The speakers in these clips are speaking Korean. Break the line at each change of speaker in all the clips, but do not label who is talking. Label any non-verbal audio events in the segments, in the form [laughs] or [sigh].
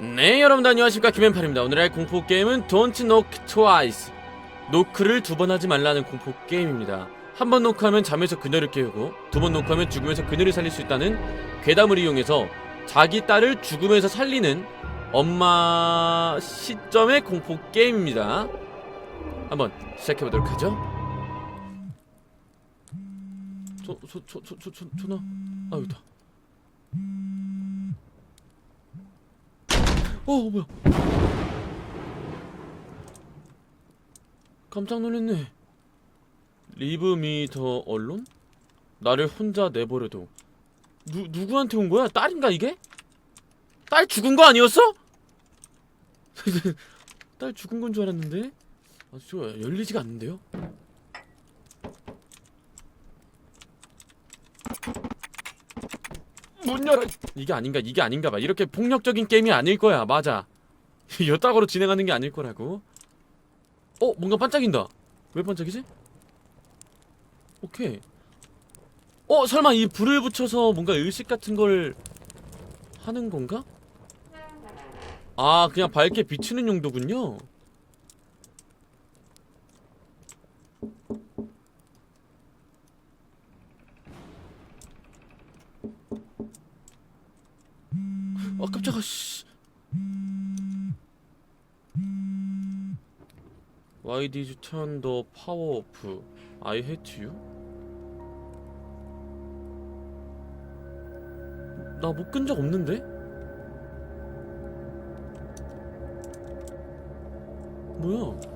네 여러분들 안녕하십니까 김현팔입니다 오늘 할 공포게임은 Don't Knock Twice 노크를 두 번 하지 말라는 공포게임입니다 한 번 노크하면 잠에서 그녀를 깨우고 두 번 노크하면 죽음에서 그녀를 살릴 수 있다는 괴담을 이용해서 자기 딸을 죽음에서 살리는 엄마 시점의 공포게임입니다 한번 시작해보도록 하죠 저, 저, 저, 저, 저, 저, 전화 아 여기다 어 뭐야 깜짝 놀랐네 리브 미더 언론? 나를 혼자 내버려둬 누, 누구한테 온 거야? 딸인가 이게? 딸 죽은 거 아니었어? [laughs] 딸 죽은 건 줄 알았는데 아, 저 열리지가 않는데요? 문 열어 이게 아닌가 이게 아닌가 봐. 이렇게 폭력적인 게임이 아닐 거야. 맞아. [laughs] 여따구로 진행하는 게 아닐 거라고. 어 뭔가 반짝인다. 왜 반짝이지? 오케이. 어 설마 이 불을 붙여서 뭔가 의식 같은 걸 하는 건가? 아 그냥 밝게 비추는 용도군요 아 깜짝아 씨 Why did you turn the power off? I hate you? 나 못 끈 적 없는데? 뭐야?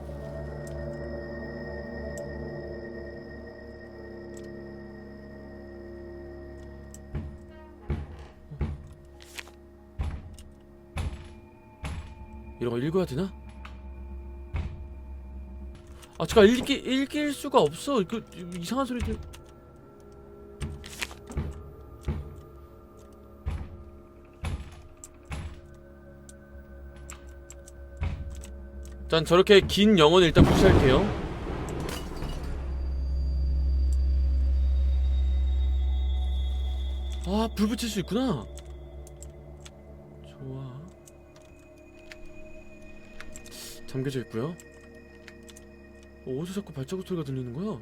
이런 거 읽어야 되나? 아 제가 읽기, 읽을 수가 없어. 그 이상한 소리들. 전 저렇게 긴 영어는 일단 무시할게요. 아 불 붙일 수 있구나 잠겨져 있고요 어, 어디서 자꾸 발자국 소리가 들리는 거야? 어?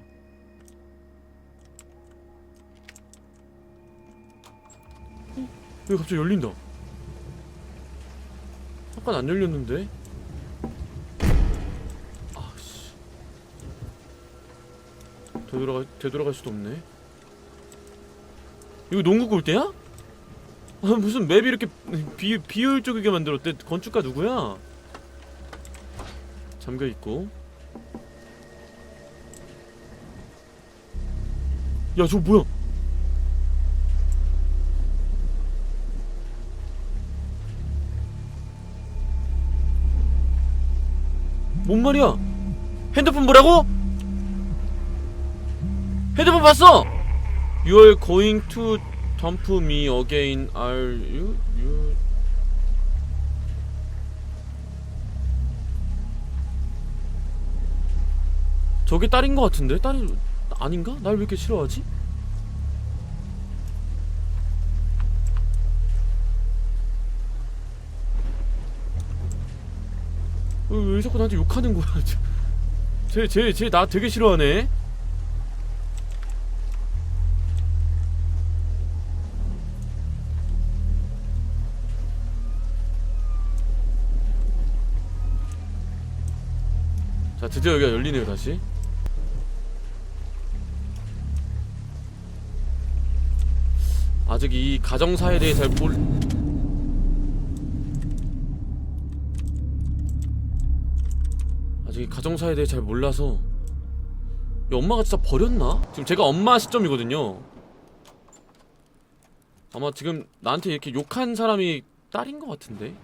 왜 갑자기 열린다? 아까 안 열렸는데? 아씨 되돌아가, 되돌아갈 수도 없네 이거 농구 골대야? 아 무슨 맵이 이렇게 비, 비효율적이게 만들었대 건축가 누구야? 잠겨있고 야, 저 뭐야? 뭔 말이야? 핸드폰 뭐라고? 핸드폰 봤어! You're going to dump me again, are you? you... 저게 딸인 것 같은데? 딸이 아닌가? 날 왜 이렇게 싫어하지? 왜, 왜 자꾸 나한테 욕하는 거야? [laughs] 쟤, 쟤, 쟤 나 되게 싫어하네. 자, 드디어 여기가 열리네요, 다시. 아직 이 가정사에 대해 잘 몰... 아직 이 가정사에 대해 잘 몰라서 이 엄마가 진짜 버렸나? 지금 제가 엄마 시점이거든요. 아마 지금 나한테 이렇게 욕한 사람이 딸인 것 같은데?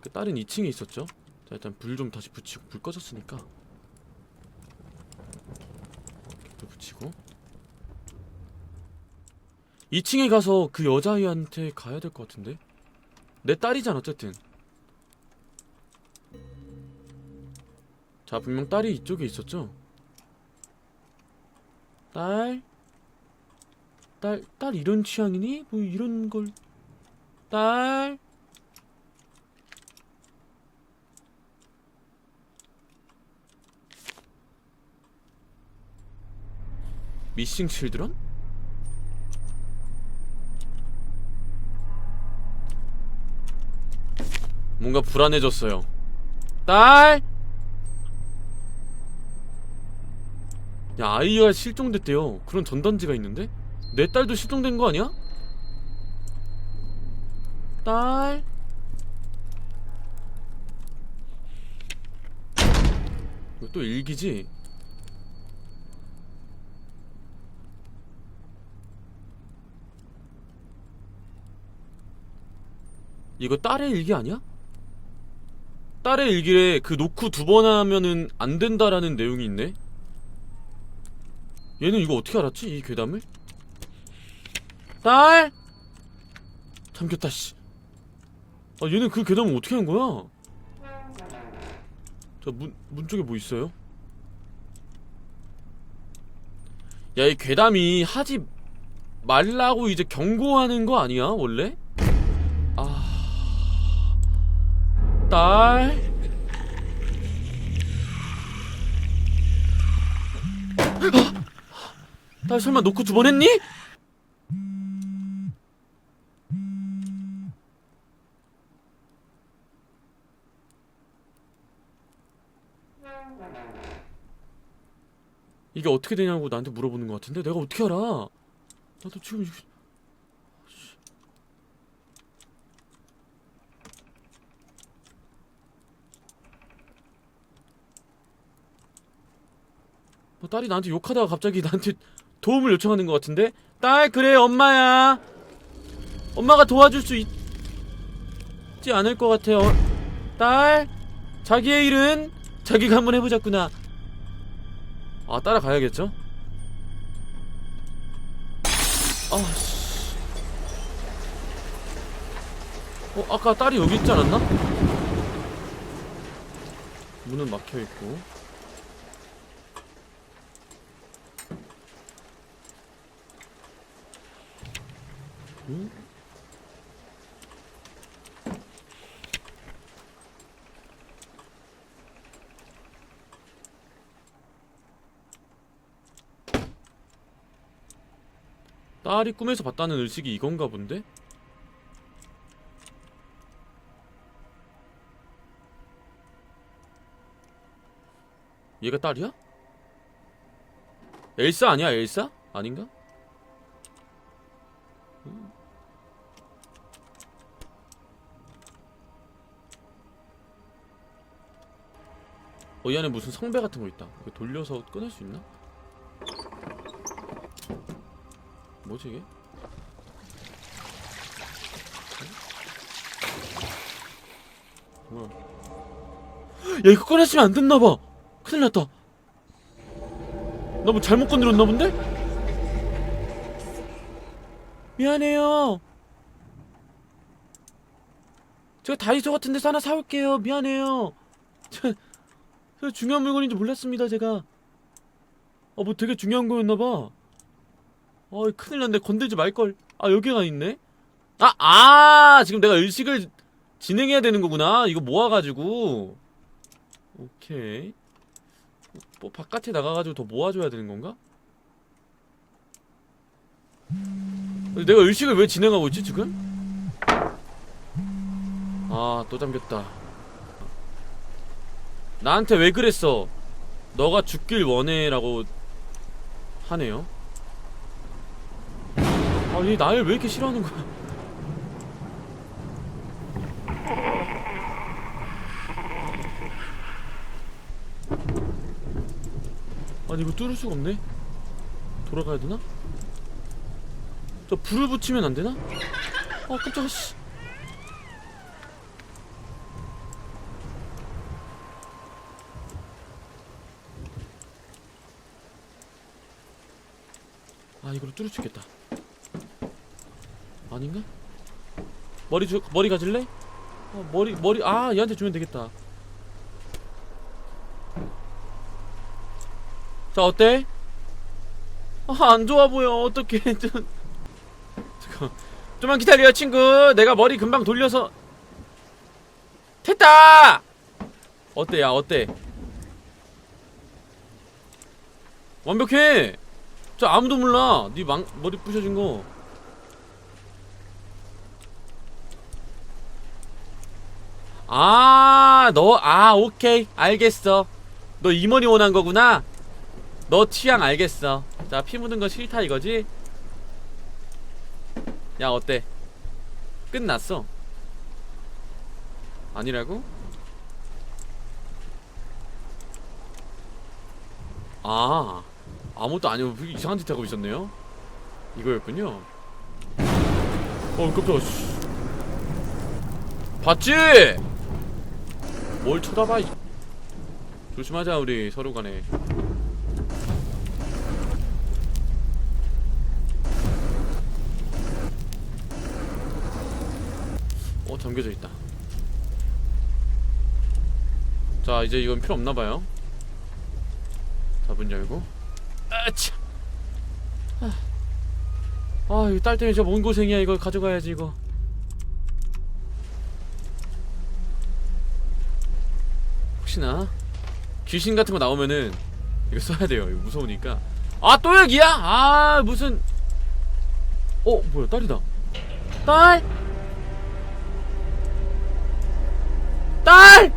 그 딸은 2층에 있었죠? 자 일단 불 좀 다시 붙이고 불 꺼졌으니까. 불 붙이고 2층에 가서 그 여자아이한테 가야 될 것 같은데? 내 딸이잖아 어쨌든 자 분명 딸이 이쪽에 있었죠? 딸? 딸, 딸 이런 취향이니? 뭐 이런 걸 딸? 미싱 칠드런? 뭔가 불안해졌어요. 딸! 야, 아이가 실종됐대요. 그런 전단지가 있는데? 내 딸도 실종된 거 아니야? 딸? 이거 또 일기지? 이거 딸의 일기 아니야? 딸의 일기에 그 노크 두 번 하면은 안 된다라는 내용이 있네? 얘는 이거 어떻게 알았지? 이 괴담을? 딸! 잠겼다, 씨. 아, 얘는 그 괴담을 어떻게 한 거야? 자, 문, 문 쪽에 뭐 있어요? 야, 이 괴담이 하지 말라고 이제 경고하는 거 아니야, 원래? 딸. 아! 딸 설마 놓고 두 번 했니? 이게 어떻게 되냐고 나한테 물어보는 것 같은데 내가 어떻게 알아? 나도 지금 뭐 딸이 나한테 욕하다가 갑자기 나한테 [laughs] 도움을 요청하는 것 같은데? 딸 그래 엄마야. 엄마가 도와줄 수 있... 지 않을 것 같아요. 딸 자기의 일은 자기가 한번 해보자꾸나. 아 따라가야겠죠? 아씨. 어 아까 딸이 여기 있지 않았나? 문은 막혀있고 응? 딸이 꿈에서 봤다는 의식이 이건가 본데? 얘가 딸이야? 엘사 아니야 엘사? 아닌가? 어, 이 안에 무슨 성배 같은 거 있다. 돌려서 꺼낼 수 있나? 뭐지 이게? 뭐야? 야 이거 꺼냈으면 안 됐나 봐. 큰일 났다. 나 뭐 잘못 건드렸나 본데? 미안해요. 제가 다이소 같은 데서 하나 사올게요. 미안해요. 중요한 물건인지 몰랐습니다, 제가. 아, 뭐 되게 중요한 거였나봐. 아, 큰일 났네. 건들지 말걸. 아, 여기가 있네? 아, 아! 지금 내가 의식을 진행해야 되는 거구나. 이거 모아가지고. 오케이. 뭐, 바깥에 나가가지고 더 모아줘야 되는 건가? 내가 의식을 왜 진행하고 있지, 지금? 아, 또 잠겼다. 나한테 왜 그랬어? 너가 죽길 원해라고 하네요. 아, 얘 나를 왜 이렇게 싫어하는 거야? 아니 이거 뚫을 수가 없네. 돌아가야 되나? 저 불을 붙이면 안 되나? 아 깜짝아 씨. 아 이걸로 뚫을 수 있겠다. 아닌가? 머리 주 머리 가질래? 어, 머리 머리 아 얘한테 주면 되겠다. 자 어때? 아 안 좋아 보여 어떡해 [laughs] 좀 잠깐 좀만 기다려 친구 내가 머리 금방 돌려서 됐다 어때 야 어때 완벽해 저 아무도 몰라. 네 망, 머리 부셔진 거. 아, 너, 아, 오케이. 알겠어. 너 이 머리 원한 거구나? 너 취향 알겠어. 자, 피 묻은 거 싫다 이거지? 야, 어때? 끝났어. 아니라고? 아, 아무것도 아니고 이상한 짓 하고 있었네요. 이거였군요. 어, 깜짝아. 씨. 봤지? 뭘 쳐다봐? 이- 조심하자 우리 서로 간에. 어 잠겨져 있다. 자 이제 이건 필요 없나 봐요. 자 문 열고. 아차. 아, 아 이거 딸 때문에 저 뭔 고생이야 이거 가져가야지 이거. 혹시나 귀신 같은 거 나오면은 이거 써야 돼요. 이거 무서우니까. 아 또 여기야? 아 무슨? 어 뭐야 딸이다. 딸. 딸.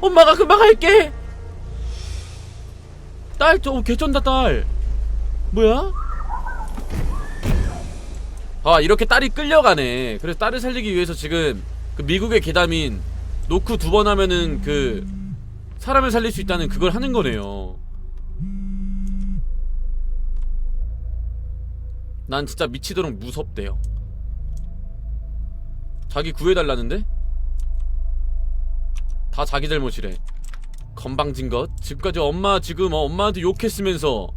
엄마가 금방 갈게. 딸, 저 개쩐다 딸. 뭐야? 아 이렇게 딸이 끌려가네. 그래서 딸을 살리기 위해서 지금 그 미국의 계담인 노크 두 번 하면은 그 사람을 살릴 수 있다는 그걸 하는 거네요. 난 진짜 미치도록 무섭대요. 자기 구해달라는데? 다 자기 잘못이래. 건방진 것. 지금까지 엄마 지금 어, 엄마한테 욕했으면서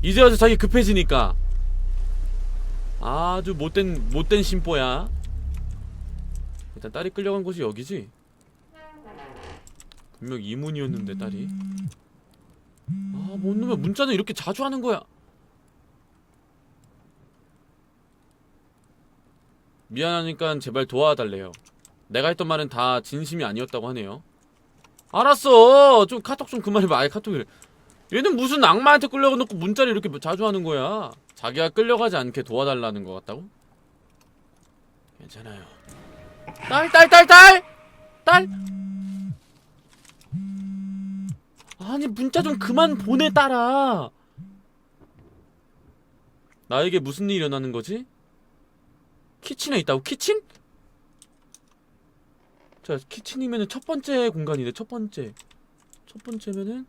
이제 와서 자기 급해지니까 아주 못된 못된 심보야. 일단 딸이 끌려간 곳이 여기지. 분명 이문이었는데 딸이. 아뭔 놈의 문자는 이렇게 자주 하는 거야. 미안하니까 제발 도와달래요. 내가 했던 말은 다 진심이 아니었다고 하네요. 알았어. 좀 카톡 좀 그만해봐. 아예 카톡을. 얘는 무슨 악마한테 끌려가 놓고 문자를 이렇게 자주 하는 거야. 자기가 끌려가지 않게 도와달라는 것 같다고? 괜찮아요. 딸, 딸, 딸, 딸! 딸! 아니, 문자 좀 그만 보내, 딸아! 나에게 무슨 일이 일어나는 거지? 키친에 있다고? 키친? 자, 키친이면은 첫 번째 공간이네, 첫 번째. 첫 번째면은,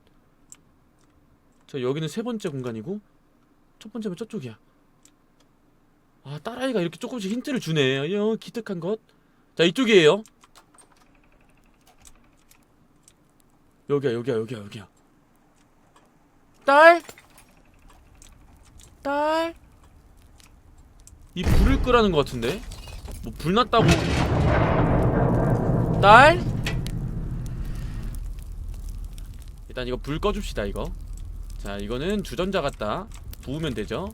자, 여기는 세 번째 공간이고, 첫 번째면 저쪽이야. 아, 딸아이가 이렇게 조금씩 힌트를 주네. 어, 기특한 것. 자, 이쪽이에요. 여기야, 여기야, 여기야, 여기야. 딸? 딸? 이 불을 끄라는 것 같은데? 뭐 불 났다고 딸? 일단 이거 불 꺼줍시다 이거 자 이거는 주전자 같다 부으면 되죠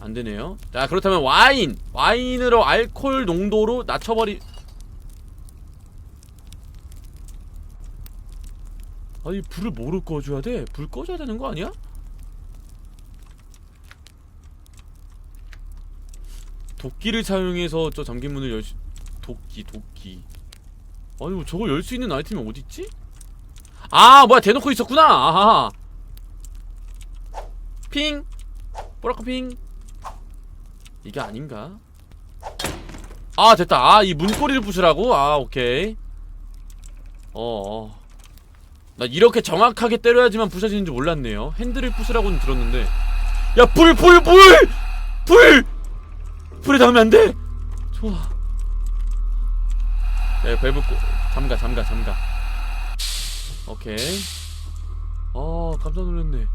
안되네요 자 그렇다면 와인 와인으로 알코올 농도로 낮춰버리 아니 불을 뭐로 꺼줘야 돼? 불 꺼줘야 되는 거 아니야? 도끼를 사용해서 저 잠긴 문을 열 수... 도끼 도끼 아니 뭐 저걸 열수 있는 아이템이 어딨지? 아 뭐야 대놓고 있었구나 아하 핑 뽀라카 핑 이게 아닌가? 아 됐다 아 이 문고리를 부수라고? 아 오케이 어어 나 이렇게 정확하게 때려야지만 부서지는 줄 몰랐네요 핸들을 부수라고는 들었는데 야 불 불 불! 불! 불에 닿으면 안 돼! 좋아 야 이거 밸브 꼬 잠가 잠가 잠가. 오케이. 아 깜짝 놀랐네.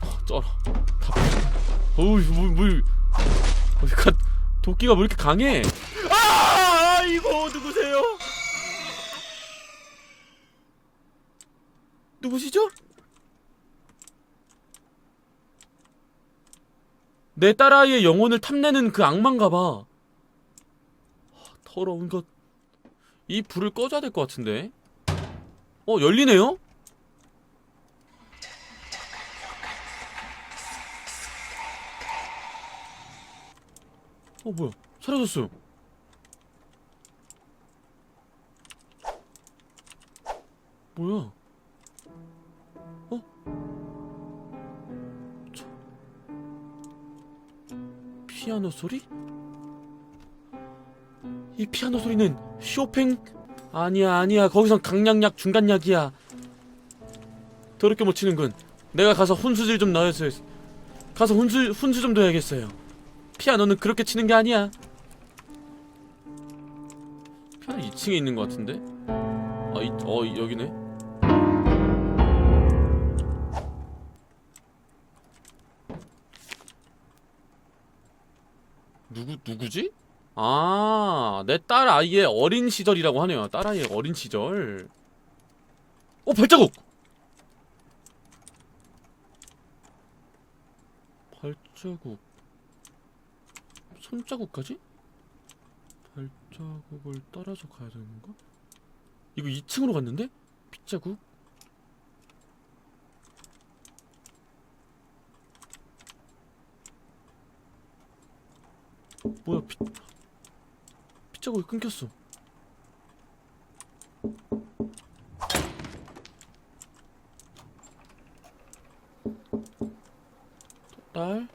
아, 쩔어. 다 어우 뭐, 뭐, 어, 가, 도끼가 왜 이렇게 강해 아 이거 누구세요 누구시죠? 내 딸아이의 영혼을 탐내는 그 악마인가 봐. 하, 더러운 것. 이 불을 꺼줘야 될 것 같은데. 어, 열리네요? 어, 뭐야. 사라졌어요. 뭐야? 어? 피아노 소리? 이 피아노 소리는 쇼팽? 아니야 아니야 거기선 강약약 중간약이야 더럽게 못 치는군 내가 가서 훈수질 좀 넣어야겠어요 가서 훈수, 훈수 좀 둬야겠어요 피아노는 그렇게 치는 게 아니야 피아노 2층에 있는 것 같은데? 아, 이, 어, 이- 여기네 누구지? 아, 내 딸 아이의 어린 시절이라고 하네요. 딸 아이의 어린 시절. 어, 발자국. 발자국. 손자국까지? 발자국을 따라서 가야 되는 건가? 이거 2층으로 갔는데? 빗자국? 뭐야, 빗, 빗자국이 끊겼어. 딸?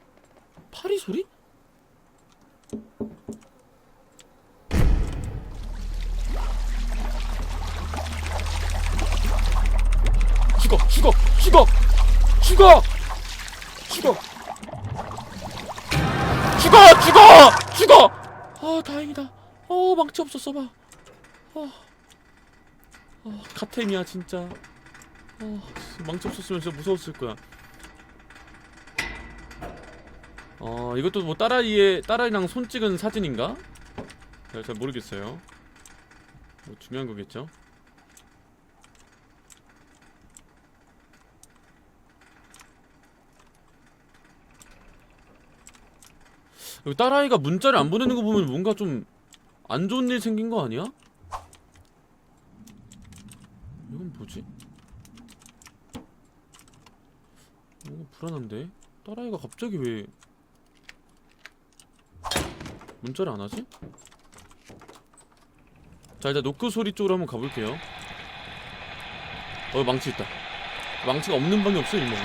아, 다행이다. 어, 망치 없었어 봐. 어, 어 카템이야 진짜. 어, 망치 없었으면 진짜 무서웠을 거야. 어, 이것도 뭐 딸아이의 딸아이랑 손 찍은 사진인가? 잘, 잘 모르겠어요. 뭐 중요한 거겠죠. 여기 딸아이가 문자를 안 보내는 거 보면 뭔가 좀 안 좋은 일 생긴 거 아니야? 이건 뭐지? 뭔가 불안한데? 딸아이가 갑자기 왜 문자를 안 하지? 자 일단 노크 소리 쪽으로 한번 가볼게요 어 망치 있다 망치가 없는 방이 없어 일목은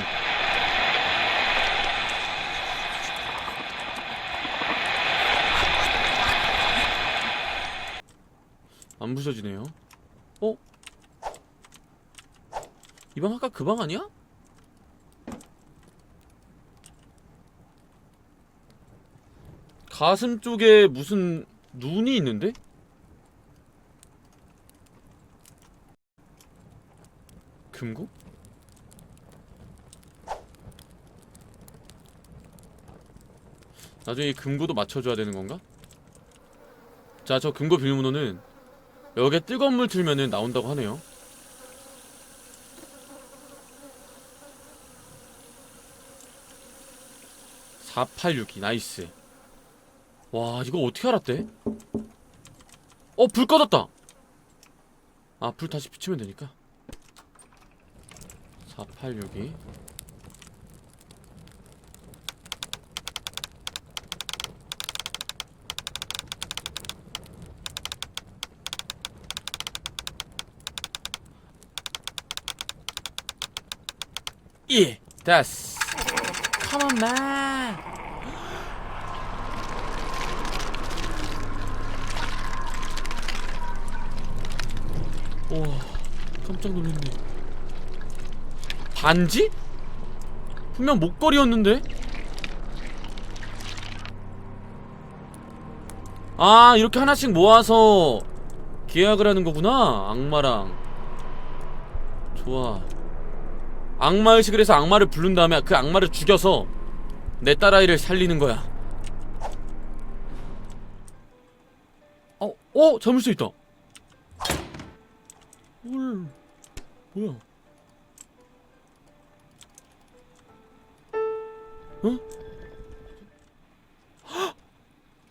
안 부셔지네요 어? 이 방 아까 그 방 아니야? 가슴 쪽에 무슨 눈이 있는데? 금고? 나중에 이 금고도 맞춰줘야 되는 건가? 자, 저 금고 비밀번호는 여기에 뜨거운 물 틀면은 나온다고 하네요. (4862) 나이스 와 이거 어떻게 알았대? 어 불 꺼졌다 아 불 다시 비추면 되니까 4862 예. 됐어. Come on man. 와 깜짝 놀랐네. 반지? 분명 목걸이였는데? 아 이렇게 하나씩 모아서 계약을 하는 거구나 악마랑. 좋아 악마 의식을 해서 악마를 부른 다음에 그 악마를 죽여서 내 딸아이를 살리는 거야 어? 어? 자물쇠 있다 헐 뭐야 어? [gasps]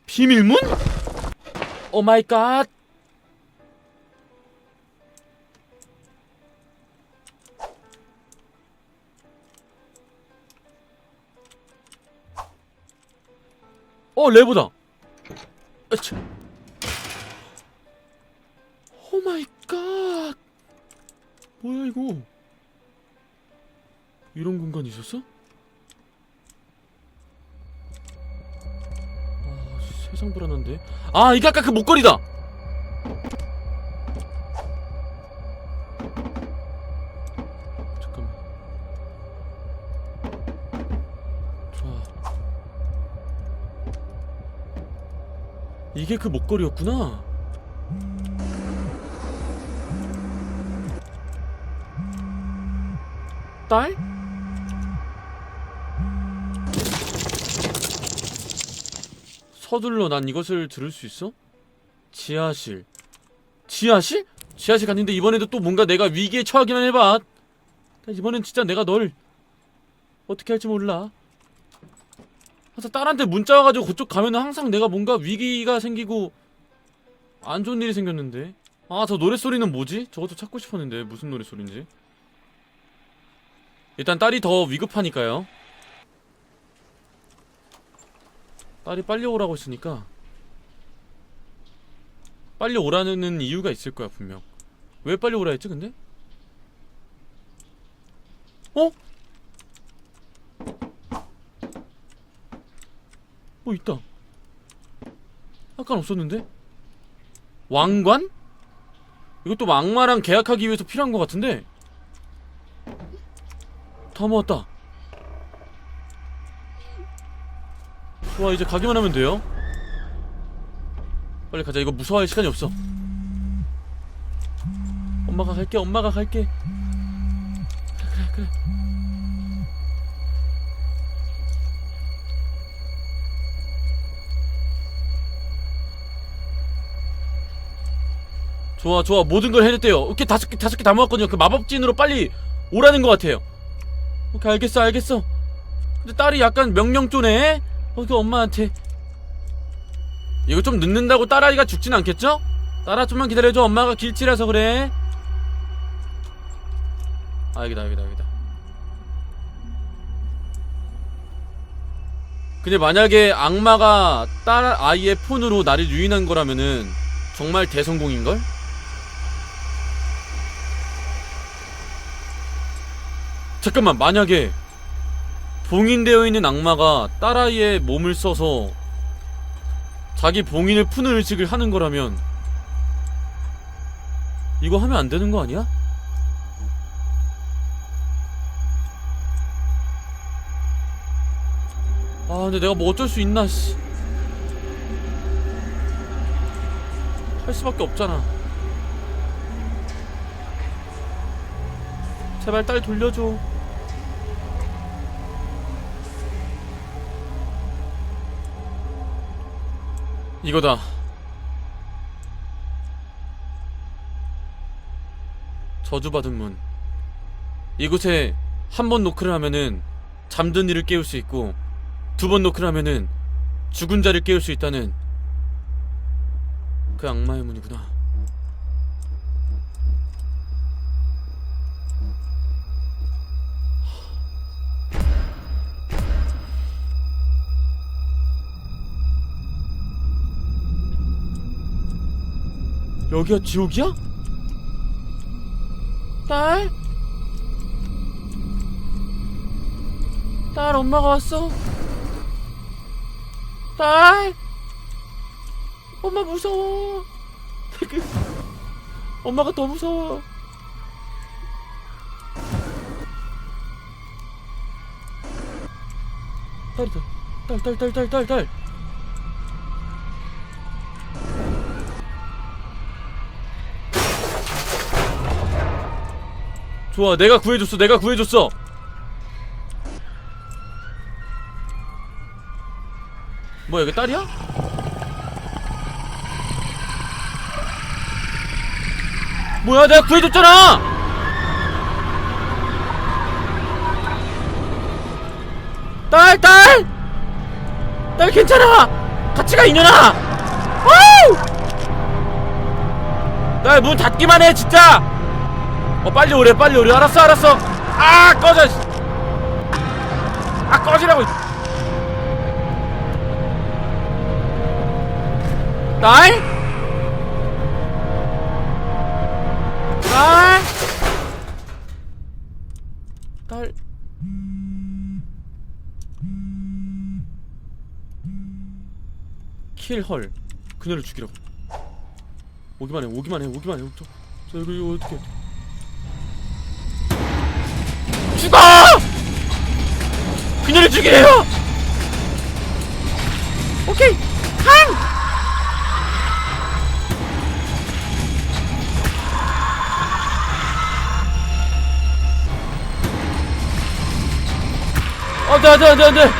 비밀문? 오 마이 갓. 어, 레버다. 아차. 오 마이 갓. 뭐야 이거? 이런 공간이 있었어? 아, 세상 불안한데. 아, 이게 아까 그 목걸이다. 이게 그 목걸이였구나. 딸? 서둘러 난 이것을 들을 수 있어? 지하실 지하실? 지하실 갔는데 이번에도 또 뭔가 내가 위기에 처하기만 해봐 나 이번엔 진짜 내가 널 어떻게 할지 몰라 항상 딸한테 문자 와가지고 그쪽 가면은 항상 내가 뭔가 위기가 생기고 안 좋은 일이 생겼는데 아 저 노랫소리는 뭐지? 저것도 찾고 싶었는데 무슨 노랫소리인지 일단 딸이 더 위급하니까요 딸이 빨리 오라고 했으니까 빨리 오라는 이유가 있을 거야 분명 왜 빨리 오라 했지 근데? 어? 뭐 있다. 아깐 없었는데? 왕관? 이것도 악마랑 계약하기 위해서 필요한 것 같은데? 다 모았다. 좋아 이제 가기만 하면 돼요? 빨리 가자. 이거 무서워할 시간이 없어. 엄마가 갈게 엄마가 갈게. 그래 그래 좋아 좋아. 모든 걸 해냈대요. 오케이 다섯 개 다섯 개 다 모았거든요. 그 마법진으로 빨리 오라는 것 같아요. 오케이 알겠어 알겠어. 근데 딸이 약간 명령조네. 어, 그 엄마한테. 이거 좀 늦는다고 딸아이가 죽진 않겠죠? 딸아 좀만 기다려줘. 엄마가 길치라서 그래. 아 여기다 여기다 여기다. 근데 만약에 악마가 딸 아이의 폰으로 나를 유인한 거라면은 정말 대성공인걸? 잠깐만 만약에 봉인되어 있는 악마가 딸아이의 몸을 써서 자기 봉인을 푸는 의식을 하는 거라면 이거 하면 안 되는 거 아니야? 아 근데 내가 뭐 어쩔 수 있나 씨. 할 수밖에 없잖아 제발 딸 돌려줘 이거다. 저주받은 문. 이곳에 한 번 노크를 하면은 잠든 이를 깨울 수 있고 두 번 노크를 하면은 죽은 자를 깨울 수 있다는 그 악마의 문이구나. 여기가 지옥이야? 딸? 딸 엄마가 왔어 딸? 엄마 무서워 [laughs] 엄마가 더 무서워 딸이다 딸딸딸딸 딸딸 좋아 내가 구해줬어 내가 구해줬어. 뭐야 이게 딸이야? 뭐야 내가 구해줬잖아! 딸 딸! 딸 괜찮아! 같이 가 이년아! 와우! 나문 닫기만 해 진짜 어 빨리 오래 빨리 오래 알았어 알았어 아 꺼져 씨. 아 꺼지라고 딸? 딸? 딸? 킬헐 그녀를 죽이라고 오기만 해 오기만 해 오기만 해 저, 저 이거 이거 어떻게 죽어! 그녀를 죽이래요! 오케이 한! 안돼 안돼 안돼 안돼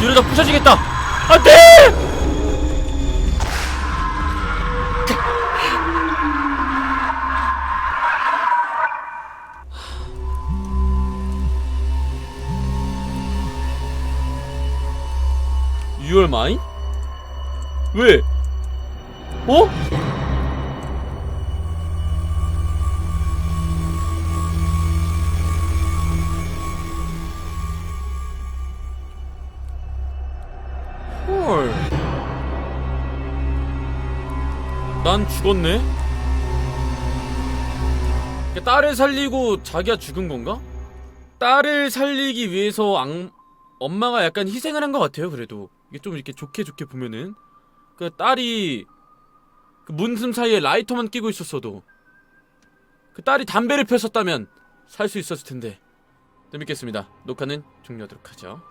이러다 부셔지겠다 안돼 마인? 왜? 어? 헐. 난 죽었네? 딸을 살리고 자기가 죽은 건가? 딸을 살리기 위해서 악, 엄마가 약간 희생을 한 것 같아요, 그래도. 이게 좀 이렇게 좋게 좋게 보면은. 그 딸이 그 문틈 사이에 라이터만 끼고 있었어도 그 딸이 담배를 폈었다면 살 수 있었을 텐데. 재밌겠습니다. 녹화는 종료하도록 하죠.